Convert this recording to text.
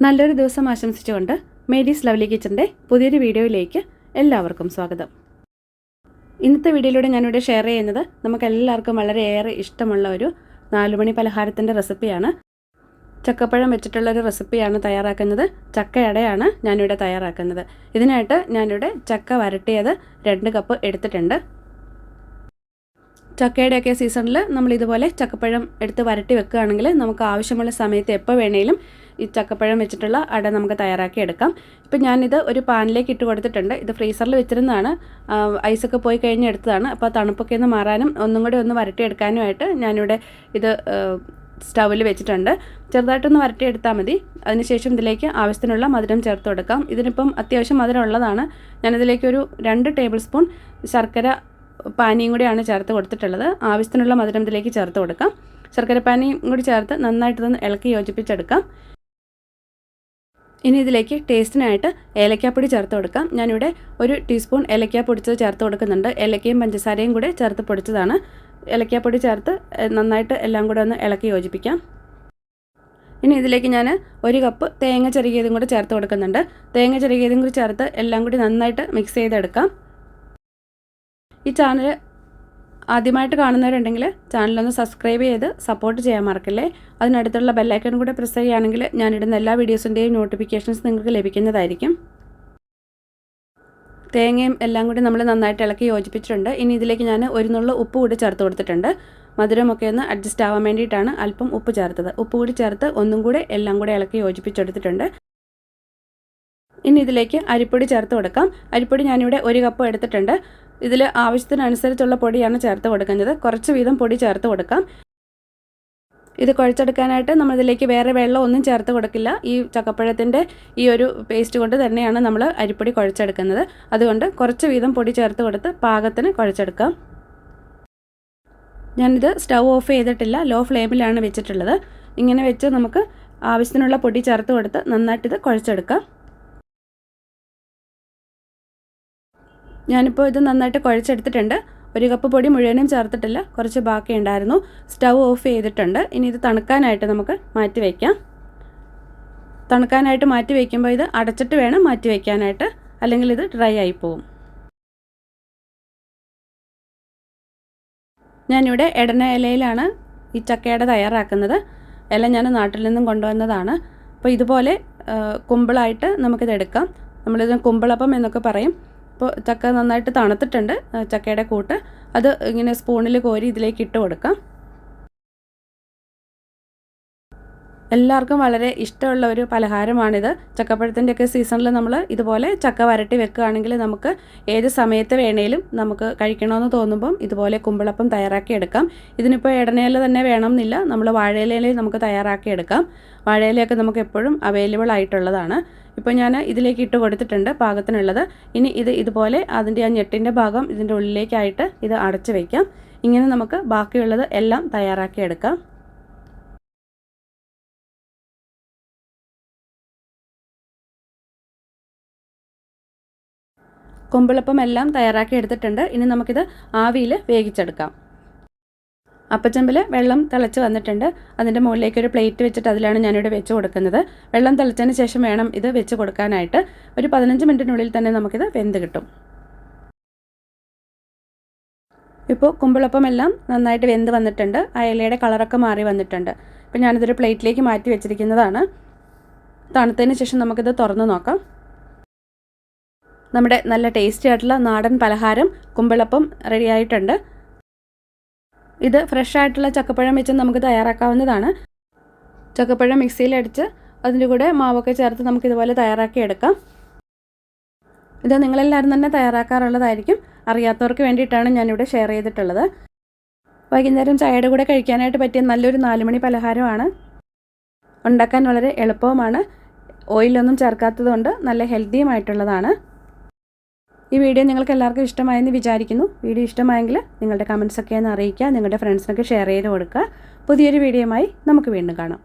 നല്ലൊരു ദിവസം ആശംസിച്ചുകൊണ്ട് മേരീസ് ലവ്ലി കിച്ചന്റെ പുതിയൊരു വീഡിയോയിലേക്ക് എല്ലാവർക്കും സ്വാഗതം. ഇന്നത്തെ വീഡിയോയിലൂടെ ഞാനിവിടെ ഷെയർ ചെയ്യുന്നത് നമുക്ക് എല്ലാവർക്കും വളരെയേറെ ഇഷ്ടമുള്ള ഒരു നാലുമണി പലഹാരത്തിന്റെ റെസിപ്പിയാണ്. ചക്കപ്പഴം വെച്ചിട്ടുള്ള ഒരു റെസിപ്പിയാണ് തയ്യാറാക്കുന്നത്. ചക്കയടയാണ് ഞാനിവിടെ തയ്യാറാക്കുന്നത്. ഇതിനായിട്ട് ഞാനിവിടെ ചക്ക വരട്ടിയത് രണ്ട് കപ്പ് എടുത്തിട്ടുണ്ട്. ചക്കയുടെയൊക്കെ സീസണിൽ നമ്മൾ ഇതുപോലെ ചക്കപ്പഴം എടുത്ത് വരട്ടി വെക്കുകയാണെങ്കിൽ നമുക്ക് ആവശ്യമുള്ള സമയത്ത് എപ്പോൾ വേണേലും ഈ ചക്കപ്പഴം വെച്ചിട്ടുള്ള അട നമുക്ക് തയ്യാറാക്കി എടുക്കാം. ഇപ്പം ഞാനിത് ഒരു പാനിലേക്ക് ഇട്ട് കൊടുത്തിട്ടുണ്ട്. ഇത് ഫ്രീസറിൽ വെച്ചിരുന്നതാണ്. ഐസൊക്കെ പോയി കഴിഞ്ഞ് എടുത്തതാണ്. അപ്പോൾ തണുപ്പൊക്കെ ഒന്ന് മാറാനും ഒന്നും കൂടി ഒന്ന് വരട്ടിയെടുക്കാനുമായിട്ട് ഞാനിവിടെ ഇത് സ്റ്റൗവിൽ വെച്ചിട്ടുണ്ട്. ചെറുതായിട്ടൊന്ന് വരട്ടിയെടുത്താൽ മതി. അതിനുശേഷം ഇതിലേക്ക് ആവശ്യത്തിനുള്ള മധുരം ചേർത്ത് കൊടുക്കാം. ഇതിനിപ്പം അത്യാവശ്യം മധുരം ഉള്ളതാണ്. ഞാനിതിലേക്ക് ഒരു രണ്ട് ടേബിൾ സ്പൂൺ ശർക്കര പാനിയും കൂടിയാണ് ചേർത്ത് കൊടുത്തിട്ടുള്ളത്. ആവശ്യത്തിനുള്ള മധുരം ഇതിലേക്ക് ചേർത്ത് കൊടുക്കാം. ശർക്കര പാനിയും കൂടി ചേർത്ത് നന്നായിട്ടൊന്ന് ഇളക്കി യോജിപ്പിച്ചെടുക്കാം. ഇനി ഇതിലേക്ക് ടേസ്റ്റിനായിട്ട് ഏലക്കാപ്പൊടി ചേർത്ത് കൊടുക്കാം. ഞാനിവിടെ ഒരു ടീസ്പൂൺ ഏലക്കാ പൊടിച്ചത് ചേർത്ത് കൊടുക്കുന്നുണ്ട്. ഏലക്കയും പഞ്ചസാരയും കൂടെ ചേർത്ത് പൊടിച്ചതാണ്. ഏലക്കാപ്പൊടി ചേർത്ത് നന്നായിട്ട് എല്ലാം കൂടെ ഒന്ന് ഇളക്കി യോജിപ്പിക്കാം. ഇനി ഇതിലേക്ക് ഞാൻ ഒരു കപ്പ് തേങ്ങ ചെറുകിയതും കൂടെ ചേർത്ത് കൊടുക്കുന്നുണ്ട്. തേങ്ങ ചെറുകിയതും കൂടി ചേർത്ത് എല്ലാം കൂടി നന്നായിട്ട് മിക്സ് ചെയ്തെടുക്കാം. ഈ ചാനൽ ആദ്യമായിട്ട് കാണുന്നവരുണ്ടെങ്കിൽ ചാനലൊന്ന് സബ്സ്ക്രൈബ് ചെയ്ത് സപ്പോർട്ട് ചെയ്യാൻ മറക്കല്ലേ? അതിനടുത്തുള്ള ബെല്ലൈക്കൺ കൂടെ പ്രസ് ചെയ്യുകയാണെങ്കിൽ ഞാനിടുന്ന എല്ലാ വീഡിയോസിന്റെയും നോട്ടിഫിക്കേഷൻസ് നിങ്ങൾക്ക് ലഭിക്കുന്നതായിരിക്കും. തേങ്ങയും എല്ലാം കൂടി നമ്മൾ നന്നായിട്ട് ഇളക്കി യോജിപ്പിച്ചിട്ടുണ്ട്. ഇനി ഇതിലേക്ക് ഞാൻ ഒരു നുള്ള ഉപ്പ് കൂടി ചേർത്ത് കൊടുത്തിട്ടുണ്ട്. മധുരമൊക്കെ ഒന്ന് അഡ്ജസ്റ്റ് ആവാൻ വേണ്ടിയിട്ടാണ് അല്പം ഉപ്പ് ചേർത്തത്. ഉപ്പ് കൂടി ചേർത്ത് ഒന്നും കൂടെ എല്ലാം കൂടെ ഇളക്കി യോജിപ്പിച്ചെടുത്തിട്ടുണ്ട്. ഇനി ഇതിലേക്ക് അരിപ്പൊടി ചേർത്ത് കൊടുക്കാം. അരിപ്പൊടി ഞാനിവിടെ ഒരു കപ്പ് എടുത്തിട്ടുണ്ട്. ഇതിൽ ആവശ്യത്തിനനുസരിച്ചുള്ള പൊടിയാണ് ചേർത്ത് കൊടുക്കുന്നത്. കുറച്ച് വീതം പൊടി ചേർത്ത് കൊടുക്കാം. ഇത് കുഴച്ചെടുക്കാനായിട്ട് നമ്മളിതിലേക്ക് വേറെ വെള്ളം ഒന്നും ചേർത്ത് കൊടുക്കില്ല. ഈ ചക്കപ്പഴത്തിന്റെ ഈ ഒരു പേസ്റ്റ് കൊണ്ട് തന്നെയാണ് നമ്മൾ അരിപ്പൊടി കുഴച്ചെടുക്കുന്നത്. അതുകൊണ്ട് കുറച്ച് വീതം പൊടി ചേർത്ത് കൊടുത്ത് പാകത്തിന് കുഴച്ചെടുക്കാം. ഞാനിത് സ്റ്റൗ ഓഫ് ചെയ്തിട്ടില്ല. ലോ ഫ്ലെയിമിലാണ് വെച്ചിട്ടുള്ളത്. ഇങ്ങനെ വെച്ച് നമുക്ക് ആവശ്യത്തിനുള്ള പൊടി ചേർത്ത് കൊടുത്ത് നന്നായിട്ടിത് കുഴച്ചെടുക്കാം. ഞാനിപ്പോൾ ഇത് നന്നായിട്ട് കുഴച്ചെടുത്തിട്ടുണ്ട്. ഒരു കപ്പ് പൊടി മുഴുവനും ചേർത്തിട്ടില്ല. കുറച്ച് ബാക്കി ഉണ്ടായിരുന്നു. സ്റ്റവ് ഓഫ് ചെയ്തിട്ടുണ്ട്. ഇനി ഇത് തണുക്കാനായിട്ട് നമുക്ക് മാറ്റി വയ്ക്കാം തണുക്കാനായിട്ട് മാറ്റി വയ്ക്കുമ്പോൾ ഇത് അടച്ചിട്ട് വേണം മാറ്റി വയ്ക്കാനായിട്ട് അല്ലെങ്കിൽ ഇത് ഡ്രൈ ആയി പോകും ഞാനിവിടെ എടന ഇലയിലാണ് ഈ ചക്കയുടെ തയ്യാറാക്കുന്നത്. ഇല ഞാൻ നാട്ടിൽ നിന്നും കൊണ്ടുവന്നതാണ്. അപ്പോൾ ഇതുപോലെ കുമ്പിളായിട്ട് നമുക്കിത് എടുക്കാം നമ്മളിത് കുമ്പിളപ്പം എന്നൊക്കെ പറയും. അപ്പോൾ ചക്ക നന്നായിട്ട് തണുത്തിട്ടുണ്ട് ചക്കയുടെ കൂട്ട്. അത് ഇങ്ങനെ സ്പൂണിൽ കോരി ഇതിലേക്ക് ഇട്ട് കൊടുക്കാം. എല്ലാവർക്കും വളരെ ഇഷ്ടമുള്ള ഒരു പലഹാരമാണിത്. ചക്കപ്പഴത്തിന്റെ ഒക്കെ സീസണിൽ നമ്മൾ ഇതുപോലെ ചക്ക വരട്ടി വെക്കുകയാണെങ്കിൽ നമുക്ക് ഏത് സമയത്ത് വേണേലും നമുക്ക് കഴിക്കണമെന്ന് തോന്നുമ്പം ഇതുപോലെ കുമ്പിളപ്പം തയ്യാറാക്കി എടുക്കാം. ഇതിനിപ്പോൾ ഇടനയില തന്നെ വേണമെന്നില്ല. നമ്മൾ വാഴയിലയിൽ നമുക്ക് തയ്യാറാക്കി എടുക്കാം. വാഴയിലയൊക്കെ നമുക്ക് എപ്പോഴും അവൈലബിൾ ആയിട്ടുള്ളതാണ്. ഇപ്പോൾ ഞാൻ ഇതിലേക്ക് ഇട്ട് കൊടുത്തിട്ടുണ്ട് പാകത്തിനുള്ളത്. ഇനി ഇത് ഇതുപോലെ അതിന്റെ ആ ഞെട്ടിന്റെ ഭാഗം ഇതിന്റെ ഉള്ളിലേക്കായിട്ട് ഇത് അടച്ചു വയ്ക്കാം ഇങ്ങനെ നമുക്ക് ബാക്കിയുള്ളത് എല്ലാം തയ്യാറാക്കി എടുക്കാം. കുമ്പിളപ്പം എല്ലാം തയ്യാറാക്കി എടുത്തിട്ടുണ്ട്. ഇനി നമുക്കിത് ആവിയിൽ വേവിച്ചെടുക്കാം. അപ്പച്ചമ്പിൽ വെള്ളം തിളച്ച് വന്നിട്ടുണ്ട്. അതിന്റെ മുകളിലേക്ക് ഒരു പ്ലേറ്റ് വെച്ചിട്ട് അതിലാണ് ഞാനിവിടെ വെച്ച് കൊടുക്കുന്നത്. വെള്ളം തിളച്ചതിന് ശേഷം വേണം ഇത് വെച്ച് കൊടുക്കാനായിട്ട്. ഒരു പതിനഞ്ച് മിനിറ്റിനുള്ളിൽ തന്നെ നമുക്കിത് വെന്ത് കിട്ടും. ഇപ്പോൾ കുമ്പിളപ്പം എല്ലാം നന്നായിട്ട് വെന്ത് വന്നിട്ടുണ്ട്. ആ ഇലയുടെ കളറൊക്കെ മാറി വന്നിട്ടുണ്ട്. ഇപ്പോൾ ഞാനിതൊരു പ്ലേറ്റിലേക്ക് മാറ്റി വെച്ചിരിക്കുന്നതാണ്. തണുത്തതിന് ശേഷം നമുക്കിത് തുറന്ന് നോക്കാം. നമ്മുടെ നല്ല ടേസ്റ്റി ആയിട്ടുള്ള നാടൻ പലഹാരം കുമ്പിളപ്പം റെഡി ആയിട്ടുണ്ട്. ഇത് ഫ്രഷ് ആയിട്ടുള്ള ചക്കപ്പഴം വെച്ച് നമുക്ക് തയ്യാറാക്കാവുന്നതാണ്. ചക്കപ്പഴം മിക്സിയിലടിച്ച് അതിന്റെ കൂടെ മാവൊക്കെ ചേർത്ത് നമുക്ക് ഇതുപോലെ തയ്യാറാക്കി എടുക്കാം. ഇത് നിങ്ങളെല്ലാവരും തന്നെ തയ്യാറാക്കാറുള്ളതായിരിക്കും. അറിയാത്തവർക്ക് വേണ്ടിയിട്ടാണ് ഞാനിവിടെ ഷെയർ ചെയ്തിട്ടുള്ളത്. വൈകുന്നേരം ചായയുടെ കൂടെ കഴിക്കാനായിട്ട് പറ്റിയ നല്ലൊരു നാലുമണി പലഹാരമാണ്. ഉണ്ടാക്കാൻ വളരെ എളുപ്പവുമാണ്. ഓയിലൊന്നും ചേർക്കാത്തതുകൊണ്ട് നല്ല ഹെൽത്തിയുമായിട്ടുള്ളതാണ് ഈ വീഡിയോ നിങ്ങൾക്ക് എല്ലാവർക്കും ഇഷ്ടമായെന്ന് വിചാരിക്കുന്നു. വീഡിയോ ഇഷ്ടമായെങ്കിൽ നിങ്ങളുടെ കമൻസൊക്കെ ഒന്ന് അറിയിക്കുക നിങ്ങളുടെ ഫ്രണ്ട്സിനൊക്കെ ഷെയർ ചെയ്ത് കൊടുക്കുക. പുതിയൊരു വീഡിയോയുമായി നമുക്ക് വീണ്ടും കാണാം.